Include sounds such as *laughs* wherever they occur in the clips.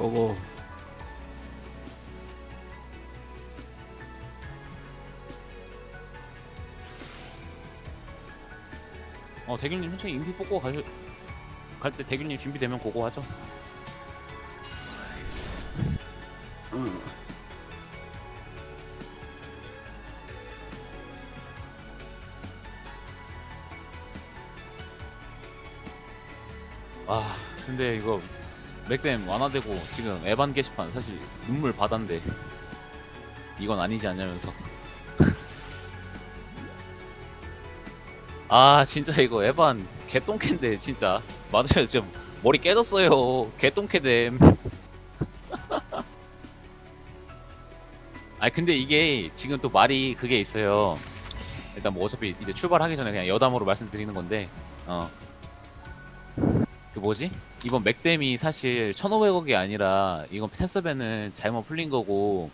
거고 어 대균님 천천히 인피 뽑고 가실 갈때 대균님 준비되면 고고 하죠. 아 근데 이거 맥댐 완화되고 지금 에반 게시판 사실 눈물 바다인데 이건 아니지 않냐면서. *laughs* 아 진짜 이거 에반 개똥캔데 진짜. 맞아요. 지금 머리 깨졌어요. 개똥캐댐 *laughs* 아니 근데 이게 지금 또 말이 그게 있어요. 일단 뭐 어차피 이제 출발하기 전에 그냥 여담으로 말씀드리는 건데 어. 그 뭐지? 이번 맥댐이 사실 1,500억이 아니라 이건 테스벤은 잘못 풀린 거고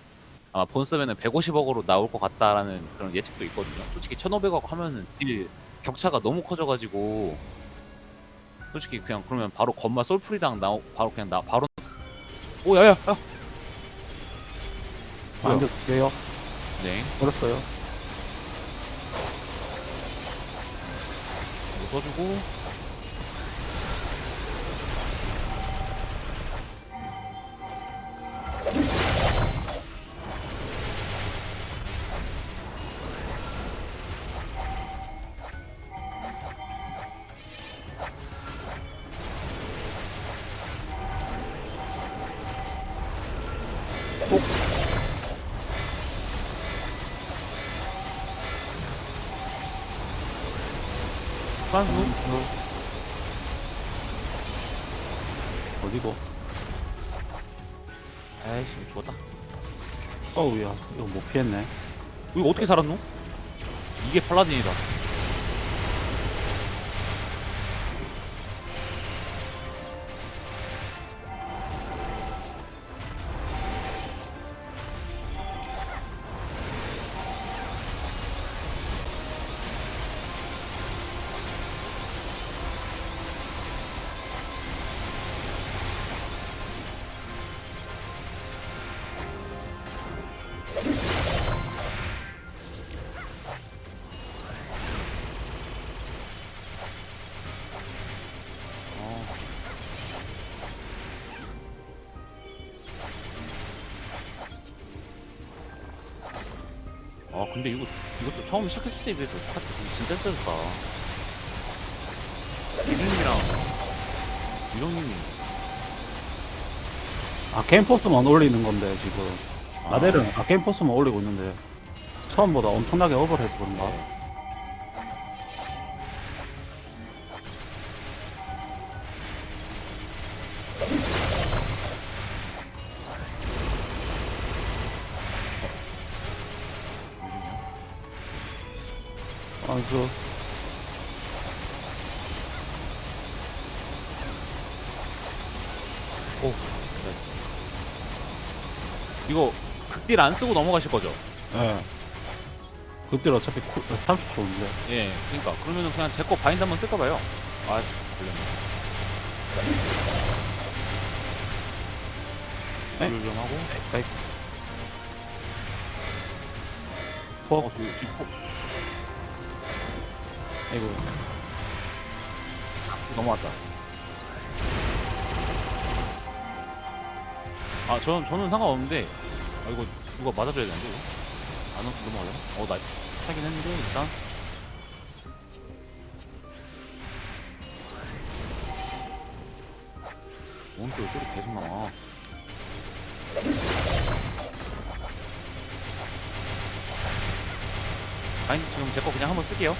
아마 본섭에는 150억으로 나올 것 같다라는 그런 예측도 있거든요. 솔직히 1,500억 하면은 딜 격차가 너무 커져가지고 솔직히 그냥 그러면 바로 건마 솔풀이랑 나오 바로 그냥 나 바로 오 야야 야. 뭐야? 만족해요 네 그렇어요 이거 써주고 선수 어디고? 에이씨 죽었다. 어우야 이거 못 피했네. 이거 어떻게 살았노? 이게 팔라딘이다 근데 이거 이것도 처음 시작했을 때에 비해서 카트 진짜 세졌다 이름이랑 이런님이. 아케인 포스만 올리는 건데 지금. 아. 아델은 아케인 포스만 올리고 있는데 처음보다 엄청나게 오버해서 그런가 선수. 오 됐어. 이거 극딜 안 쓰고 넘어가실 거죠? 예. 그때 어차피 쿨- 30초인데. 예 그러니까. 그러면은 그냥 제 거 바인드 한번 쓸까 봐요. 아 걸렸네. 네? 좀 하고 에이 어, 포 그, 지금 포- 아이고 넘어왔다. 아, 저는 저는 상관없는데, 아 이거 누가 맞아줘야 되는데 이거? 안 넘- 넘어가려나? 어, 나 차긴 했는데 일단. 오른쪽에 소리 계속 나와. 아니 지금 제 거 그냥 한번 쓸게요.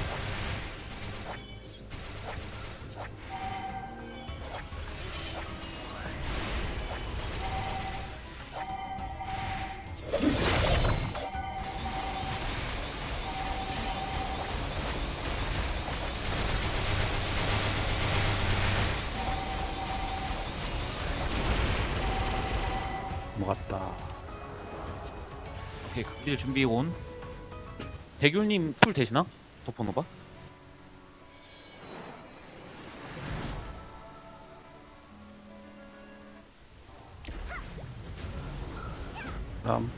딜 준비 온. 대균님 풀 되시나? 덮어놓어봐 다음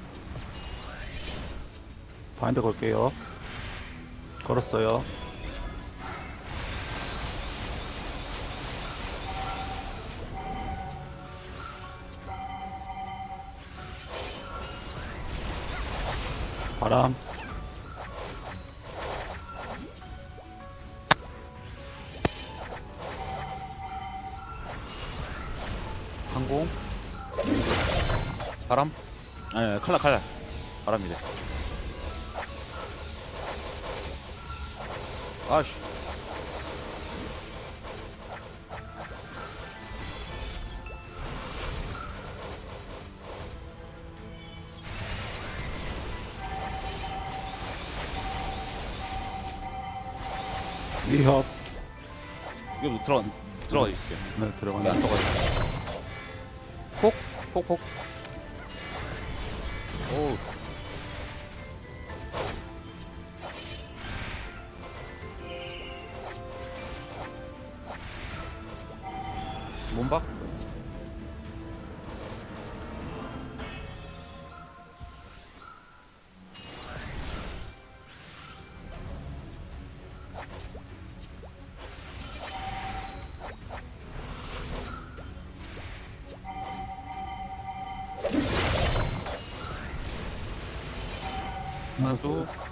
바인드 걸게요 걸었어요 바람. 항공. 바람? 아니 아니, 칼날 칼날 바람이래. 아씨 위협. 이거 들어가 들어가 있어요 네, 들어가네. 안 떠가지고 폭? 폭폭 오 하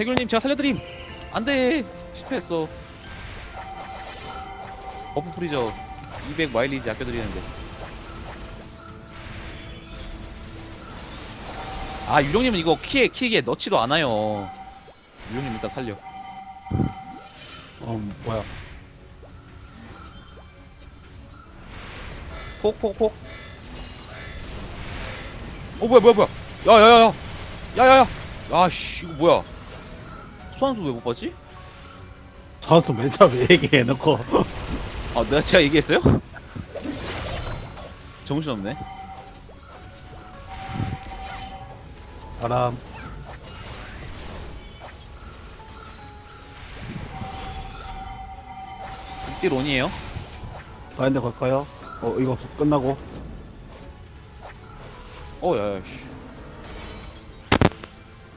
대결님 제가 살려드림. 안돼. 실패했어. 버프 프리저 200 마일리지 아껴드리는데. 아 유령님은 이거 키에 키에 넣지도 않아요. 유령님 일단 살려. 어, 뭐야. 폭폭폭. 어 뭐야 뭐야 뭐야. 야야야 야. 야야야. 아씨 이거 뭐야 소환수 왜 못 봤지? 선수 맨 처음에 *laughs* 얘기해놓고. 아 내가 제가 얘기했어요? 정신없네 바람. 극딜 온이에요 바인드 걸까요? 어, 이거 끝나고. 어 야야 씨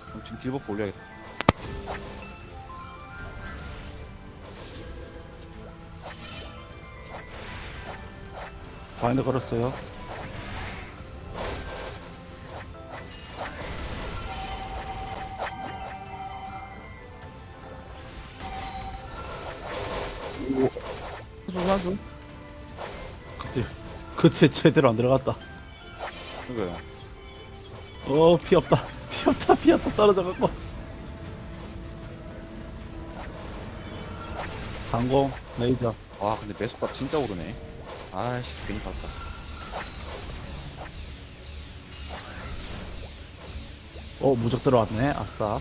그럼 지금 딜버프 올려야겠다 바인드 걸었어요. 소환수 그때, 그때 제대로 안 들어갔다. 그거요 어, 피 없다. 피 없다, 피 없다. 떨어져 갖고. 항공, 레이저. 와 근데 매속값 진짜 오르네 아씨 괜히 봤다 어, 무적 들어왔네. 아싸.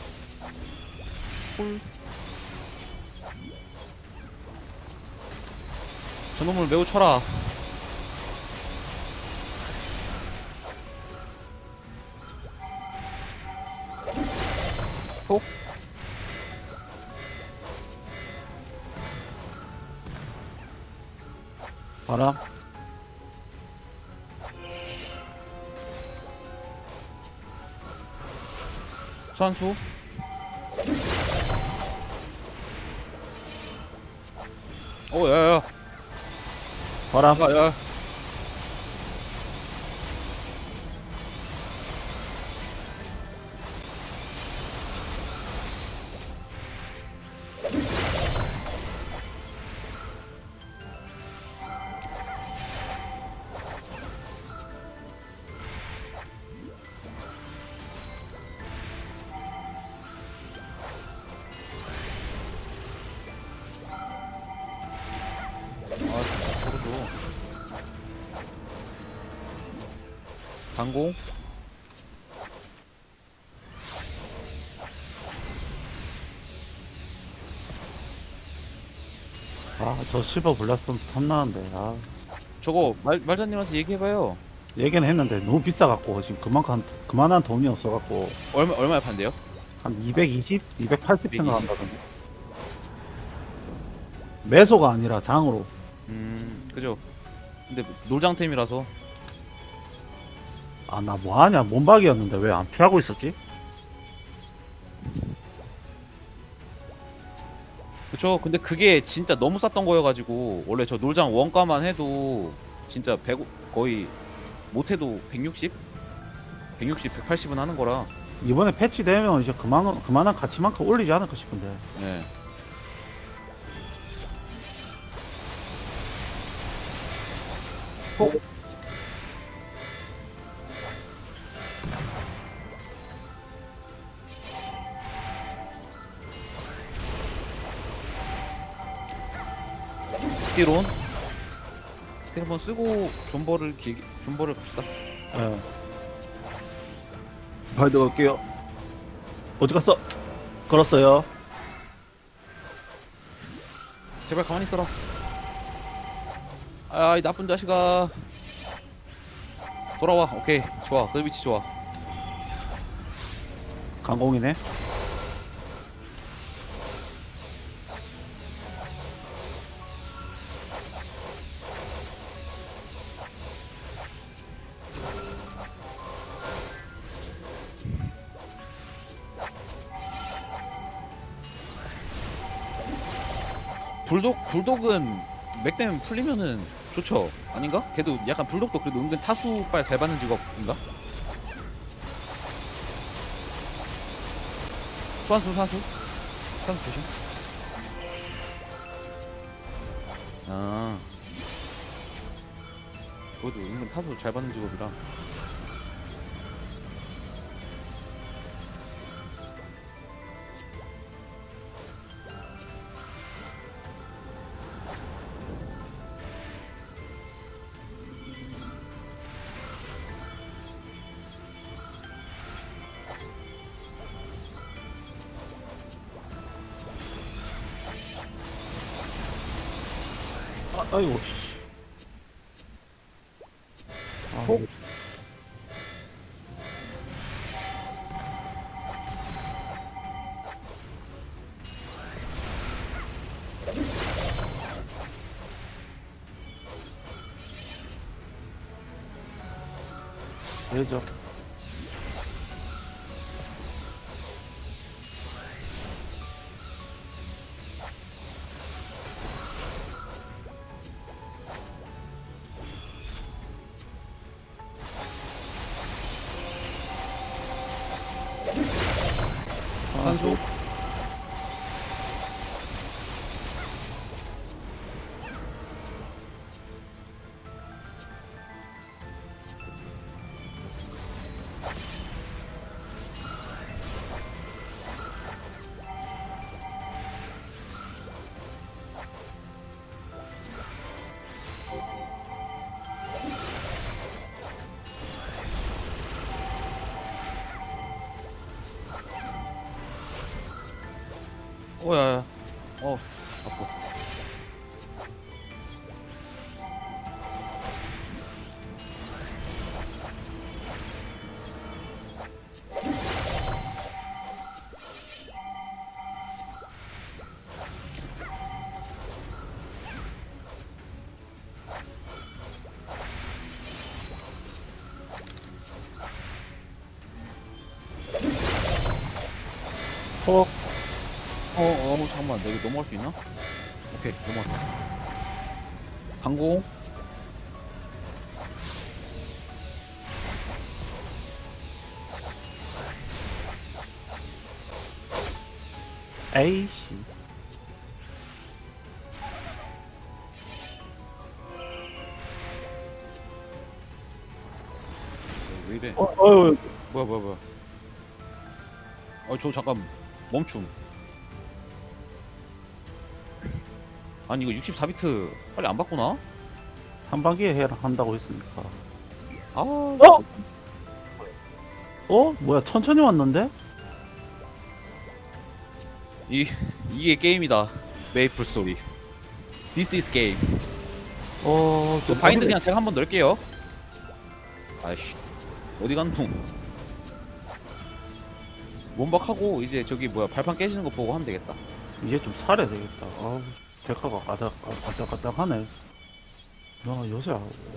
저놈을 매우 쳐라 폭 바람. 소환수 어 야야야 바람. 야야 강공 아저 실버 불렀으면 탐나는데 아 저거 말 말자님한테 얘기해봐요. 얘기는 했는데 너무 비싸갖고 지금 그만큼 그만한 돈이 없어갖고 얼마 얼마에 판대요? 한 220, 280 220. 생각한다던데 매소가 아니라 장으로 음 그죠. 근데 놀장템이라서 아 나 뭐하냐 몸박이었는데 왜 안 피하고 있었지? 그쵸. 근데 그게 진짜 너무 쌌던 거여가지고 원래 저 놀장 원가만 해도 진짜 100 거의 못해도 160, 160, 180은 하는 거라. 이번에 패치되면 이제 그만 그만한 가치만큼 올리지 않을까 싶은데 네. 스티론 스티론 한번 쓰고 존버를 길게 존버를 갑시다. 예. 발드 갈게요 어디 갔어? 걸었어요 제발 가만히 있어라. 아, 이 나쁜 자식아. 돌아와. 오케이. 좋아. 그 위치 좋아. 강공이네 불독 불독은 맥댐 풀리면은 좋죠. 아닌가? 걔도 약간 불독도 그래도 은근 타수빨 잘 받는 직업인가? 수환수 수환수 수환수 조심. 아. 그래도 은근 타수 잘 받는 직업이라. 아, 아이고 오야야. 어. 아파. 어 어, 어, 잠깐만. 내가 이거 넘어갈 수 있나? 오케이, 넘어갔다. 강공. 에이씨 왜 이래? 어, 어휴 뭐야, 뭐야, 뭐야. 어, 저 잠깐 멈춤. 아니 이거 64비트 빨리 안 바꾸나? 상반기에 해야 한다고 했으니까. 아 어? 어? 뭐야 천천히 왔는데? 이 이게 게임이다. 메이플 스토리. This is game. 어, 저 바인드 그냥 제가 한번 넣을게요. 아이씨 어디 간 놈? 원박하고 이제 저기 뭐야 발판 깨지는 거 보고 하면 되겠다. 이제 좀 살아야 되겠다. 아우, 데카가 가닥 가닥가닥하네. 야 요새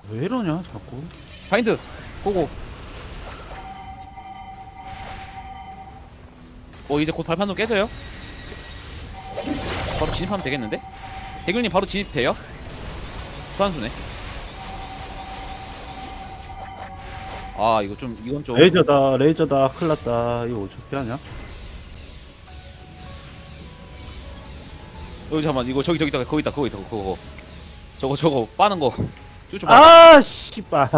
왜 이러냐 자꾸. 바인드 고고. 어 이제 곧 발판도 깨져요. 바로 진입하면 되겠는데? 대글님 바로 진입돼요? 수환수네. 아 이거 좀 이건 좀 레이저다 레이저다 큰일 났다. 이거 어떻게 하냐? 여기 잠깐만 이거 저기 저기 저기 거기 있다 거기 있다 그거 그거. 저거 저거 빠는 거. 쭈쭈 봐 아 씨발.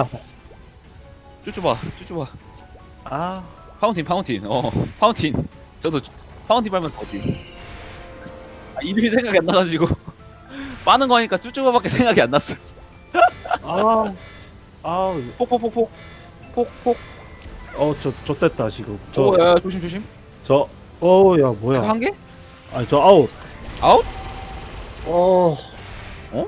쭈쭈 봐 쭈쭈 봐 아. 파운틴 파운틴 어 파운틴. 저도 파운틴 빨면 더지. 아, 이름이 생각이 안 나가지고. *laughs* 빠는 거니까 쭈쭈바밖에 생각이 안 났어. 아, 아, 폭폭폭폭. 폭폭. 어, 저, 저 됐다, 지금. 저, 오야 조심 조심. 저, 어, 야, 뭐야. 한 개? 아니, 저 아웃. 아웃? 어. 어?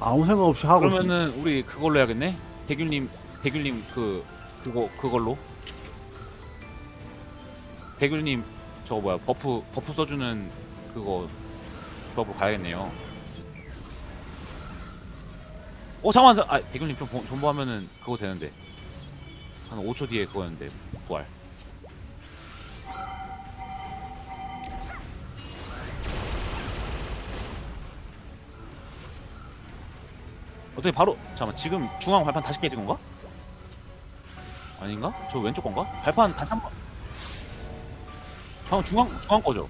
아무 생각 없이 하고 있어. 그러면은 우리 그걸로 해야겠네. 대균님 대균님 그 그거 그걸로. 대균님 저거 뭐야 버프 버프 써주는 그거 조합으로 가야겠네요. 어 잠깐만 자- 아 대균님 좀 보- 존버하면은 그거 되는데 한 5초 뒤에 그거였는데 부활. 어떻게 바로 잠깐만 지금 중앙 발판 다시 깨진 건가? 아닌가? 저 왼쪽 건가? 발판 다시 한번 방금 중앙 중앙 거죠?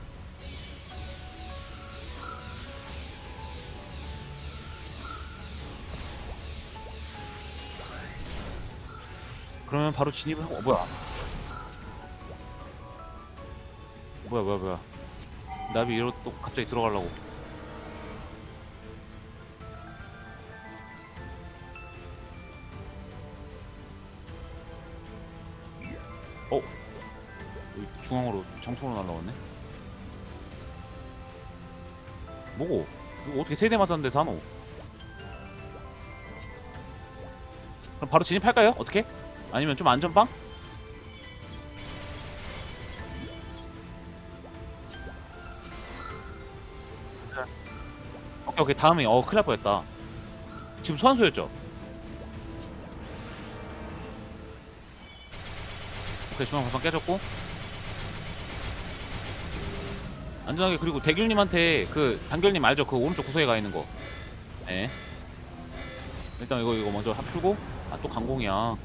그러면 바로 진입을 하고 어, 뭐야 뭐야 뭐야 뭐야 나비 이러 또 갑자기 들어가려고 어? 중앙으로 정통으로 날라왔네 뭐고? 이거 어떻게 세대 맞았는데 산호 그럼 바로 진입할까요? 어떻게? 아니면 좀 안전빵? 오케이 다음에 어 큰일 날 뻔했다. 지금 소환수였죠? 오케이 중앙 발판 깨졌고. 안전하게 그리고 대길님한테 그 단결님 알죠? 그 오른쪽 구석에 가 있는 거. 네. 일단 이거 이거 먼저 합 풀고. 아 또 강공이야.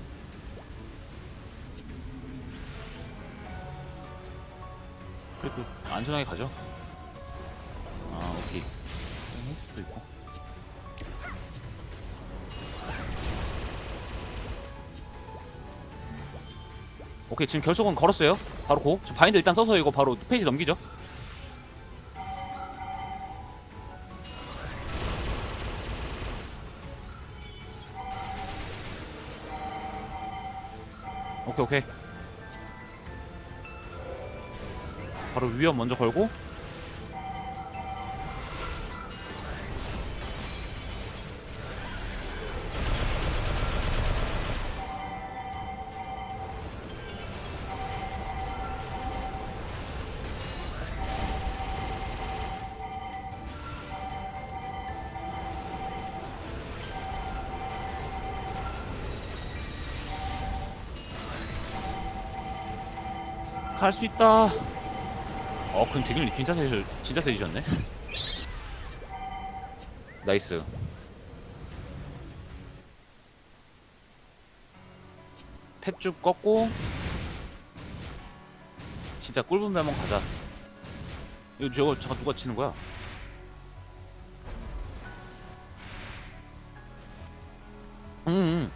그래도 안전하게 가죠? 아 오케이. 할 수도 있고. 오케이 지금 결속은 걸었어요. 바로 고. 저 바인드 일단 써서 이거 바로 페이지 넘기죠. 오케이 오케이. 바로 위험 먼저 걸고 갈 수 있다. 어, 그럼 대균이 진짜 세지, 진짜 세지셨네. 나이스. 펫쭉 꺾고 진짜 꿀분배 한번 가자. 이거 저거 저거 누가 치는 거야? 음, 음.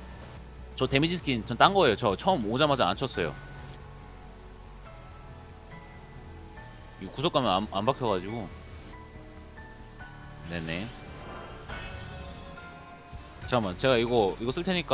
저 데미지 스킨 전 딴 거예요. 저 처음 오자마자 안 쳤어요. 이 구석 가면 안, 안 박혀가지고. 네네. 잠깐만 제가 이거 이거 쓸 테니까